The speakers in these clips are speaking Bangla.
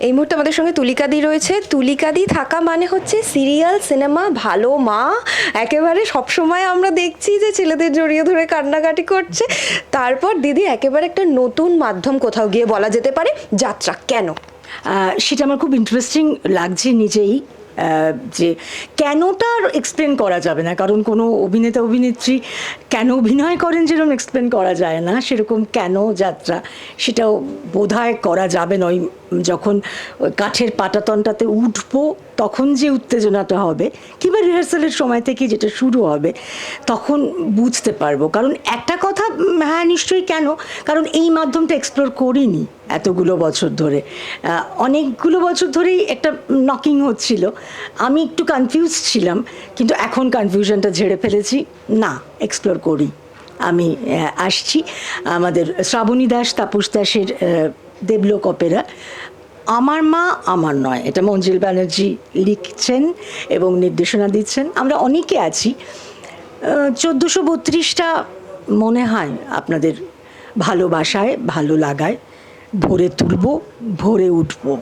এই মুহূর্তে আমাদের সঙ্গে তুলিকাদি রয়েছে। তুলিকাদি থাকা মানে হচ্ছে সিরিয়াল, সিনেমা, ভালো মা। একেবারে সবসময় আমরা দেখছি যে ছেলেদের জড়িয়ে ধরে কান্নাকাটি করছে। তারপর দিদি, একেবারে একটা নতুন মাধ্যম কোথাও গিয়ে বলা যেতে পারে, যাত্রা। কেন? সেটা আমার খুব ইন্টারেস্টিং লাগছে নিজেই। যে কেনটা এক্সপ্লেন করা যাবে না? কারণ কোনো অভিনেতা, অভিনেত্রী কেন অভিনয় করেন যেরকম এক্সপ্লেন করা যায় না, সেরকম কেন যাত্রা? সেটাও বোধহয় করা যাবে না। ওই যখন কাঠের পাটাতনটাতে উঠবো, তখন যে উত্তেজনাটা হবে, কিংবা রিহার্সালের সময় থেকে যেটা শুরু হবে, তখন বুঝতে পারব। কারণ একটা কথা হ্যাঁ নিশ্চয়ই কেন? কারণ এই মাধ্যমটা এক্সপ্লোর করিনি এতগুলো বছর ধরে। অনেকগুলো বছর ধরেই একটা নকিং হচ্ছিল। আমি একটু কনফিউজ ছিলাম, কিন্তু এখন কনফিউশনটা ঝেড়ে ফেলেছি। না এক্সপ্লোর করি। আমি আসছি। আমাদের শ্রাবণী দাস, তাপস দাসের দেবলোক অপেরা। আমার মা আমার নয়। এটা মঞ্জিল ব্যানার্জি লিখছেন এবং নির্দেশনা দিচ্ছেন। আমরা অনেকে আছি। চোদ্দোশো বত্রিশটা মনে হয় আপনাদের ভালোবাসায়, ভালো লাগায় ভরে তুলব, ভরে উঠবো।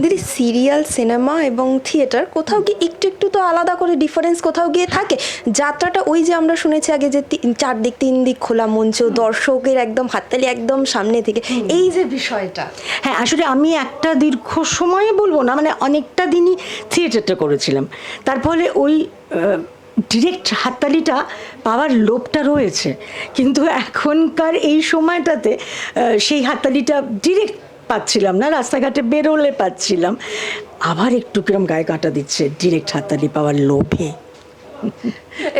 দিদি সিরিয়াল সিনেমা এবং থিয়েটার কোথাও গিয়ে একটু একটু তো আলাদা করে ডিফারেন্স কোথাও গিয়ে থাকে? যাত্রাটা ওই যে আমরা শুনেছি আগে যে চারদিক তিন দিক খোলা মঞ্চ দর্শকের একদম হাততালি একদম সামনে থেকে। এই যে বিষয়টা। হ্যাঁ আসলে আমি একটা দীর্ঘ সময়ে বলব না মানে অনেকটা দিনই থিয়েটারটা করেছিলাম। তার ফলে ওই ডিরেক্ট হাততালিটা পাওয়ার লোভটা রয়েছে। কিন্তু এখনকার এই সময়টাতে সেই হাততালিটা ডিরেক্ট পাচ্ছিলাম না, রাস্তাঘাটে বেরোলে পাচ্ছিলাম। আবার একটু কিরম গায়ে কাঁটা দিচ্ছে ডিরেক্ট হাততালি পাওয়ার লোভে।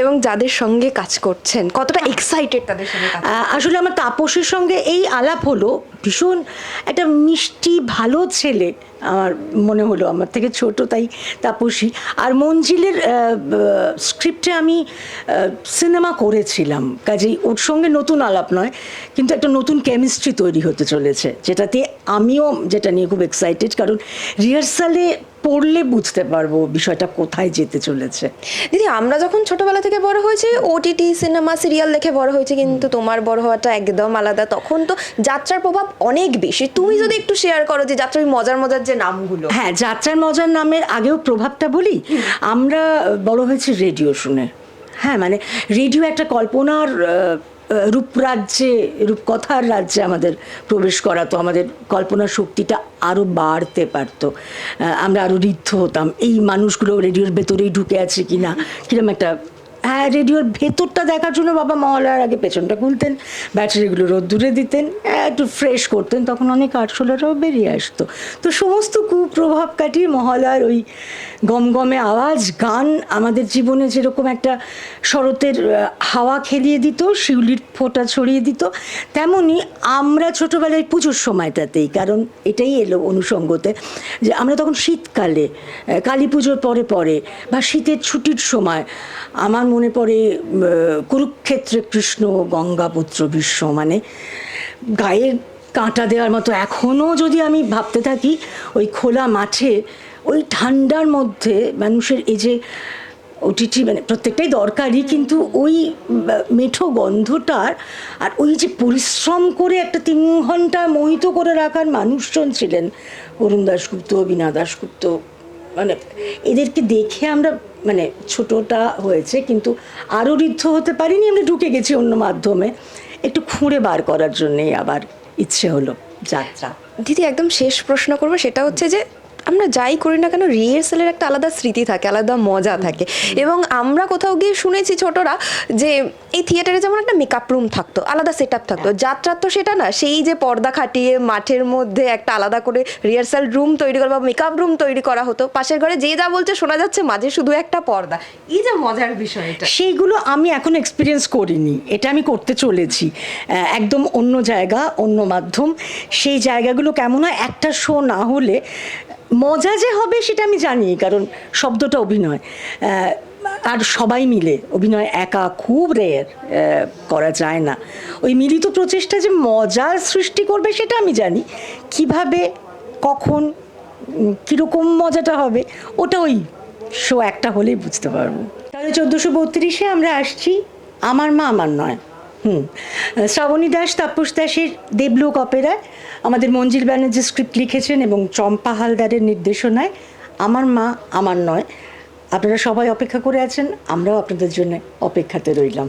এবং যাদের সঙ্গে কাজ করছেন, কতটা এক্সাইটেড তাদের সঙ্গে আসলে আমার তাপসের সঙ্গে এই আলাপ হলো, ভীষণ একটা মিষ্টি, ভালো ছেলে আমার মনে হলো, আমার থেকে ছোট তাই তাপসী। আর মঞ্জিলের স্ক্রিপ্টে আমি সিনেমা করেছিলাম, কাজেই ওর সঙ্গে নতুন আলাপ নয়, কিন্তু একটা নতুন কেমিস্ট্রি তৈরি হতে চলেছে, যেটাতে আমিও যেটা নিয়ে খুব এক্সাইটেড কারণ রিহার্সালে পড়লে বুঝতে পারব বিষয়টা কোথায় যেতে চলেছে। দিদি আমরা যখন ছোটবেলা থেকে বড় হয়েছি ওটিটি সিনেমা সিরিয়াল দেখে বড় হয়েছে কিন্তু তোমার বড় হওয়াটা একদম আলাদা। তখন তো যাত্রার প্রভাব অনেক বেশি। তুমি যদি একটু শেয়ার করো যে যাত্রার মজার মজার যে নামগুলো। হ্যাঁ যাত্রার মজার নামের আগেও প্রভাবটা বলি। আমরা বড় হয়েছি রেডিও শুনে। হ্যাঁ মানে রেডিও একটা কল্পনার রূপরাজ্যে, রূপকথার রাজ্যে আমাদের প্রবেশ করাতো আমাদের কল্পনা শক্তিটা আরও বাড়তে পারতো। আমরা আরও ঋদ্ধ হতাম। এই মানুষগুলো রেডিওর ভেতরেই ঢুকে আছে কি না কিরম একটা হ্যাঁ রেডিওর ভেতরটা দেখার জন্য বাবা মহলার আগে পেছনটা খুলতেন, ব্যাটারিগুলো রোদ্দুরে দিতেন একটু ফ্রেশ করতেন, তখন অনেক আটশোলারাও বেরিয়ে আসতো। তো সমস্ত কুপ্রভাব কাটিয়ে মহলার ওই গমগমে আওয়াজ, গান আমাদের জীবনে যেরকম একটা শরতের হাওয়া খেলিয়ে দিত, শিউলির ফোঁটা ছড়িয়ে দিত, তেমনি আমরা ছোটোবেলায় পুজোর সময়টাতেই, কারণ এটাই এলো অনুষঙ্গতে যে আমরা তখন শীতকালে কালী পুজোর পরে পরে বা শীতের ছুটির সময়, আমার মনে পড়ে কুরুক্ষেত্রে কৃষ্ণ গঙ্গাপুত্র বিশ্ব। মানে গায়ে কাঁটা দেওয়ার মতো এখনও যদি আমি ভাবতে থাকি, ওই খোলা মাঠে, ওই ঠান্ডার মধ্যে মানুষের এই যে ওটিটি মানে প্রত্যেকটাই দরকারি, কিন্তু ওই মেঠো গন্ধটার আর ওই যে পরিশ্রম করে একটা তিন ঘণ্টা মোহিত করে রাখার মানুষজন ছিলেন। অরুণ দাশগুপ্ত বীণা দাশগুপ্ত মানে এদেরকে দেখে আমরা মানে ছোটটা হয়েছে, কিন্তু আরও ঋদ্ধ হতে পারিনি, আমি ঢুকে গেছি অন্য মাধ্যমে। একটু খুঁড়ে বার করার জন্যেই আবার ইচ্ছে হলো যাত্রা। দিদি, একদম শেষ প্রশ্ন করব, সেটা হচ্ছে যে আমরা যাই করি না কেন রিহার্সালের একটা আলাদা স্মৃতি থাকে, আলাদা মজা থাকে। এবং আমরা কোথাও গিয়ে শুনেছি ছোটরা যে এই থিয়েটারে যেমন একটা মেকআপ রুম থাকতো, আলাদা সেট আপ থাকতো। যাত্রার তো সেটা না, সেই যে পর্দা খাটিয়ে মাঠের মধ্যে একটা আলাদা করে রিহার্সাল রুম তৈরি করা বা মেকআপ রুম তৈরি করা হতো। পাশের ঘরে যে যা বলছে শোনা যাচ্ছে, মাঝে শুধু একটা পর্দা। এই যে মজার বিষয়টা সেইগুলো আমি এখন এক্সপিরিয়েন্স করিনি। এটা আমি করতে চলেছি। একদম অন্য জায়গা, অন্য মাধ্যম। সেই জায়গাগুলো কেমন হয়, একটা শো না হলে মজা যে হবে সেটা আমি জানি, কারণ শব্দটা অভিনয়। আর সবাই মিলে অভিনয় একা খুব রেয়ার করা যায় না। ওই মিলিত প্রচেষ্টা যে মজার সৃষ্টি করবে সেটা আমি জানি। কীভাবে, কখন কীরকম মজাটা হবে, ওটা ওই শো একটা হলেই বুঝতে পারব। তাহলে চোদ্দোশো বত্রিশে আমরা আসছি আমার মা আমার নয়। হুম। শ্রাবণী দাস, তাপস দাসের দেবলোক অপেরায় আমাদের মঞ্জিল ব্যানার্জি স্ক্রিপ্ট লিখেছেন এবং চম্পা হালদারের নির্দেশনায় আমার মা, আমার নয়, আপনারা সবাই অপেক্ষা করে আছেন, আমরাও আপনাদের জন্য অপেক্ষাতে রইলাম।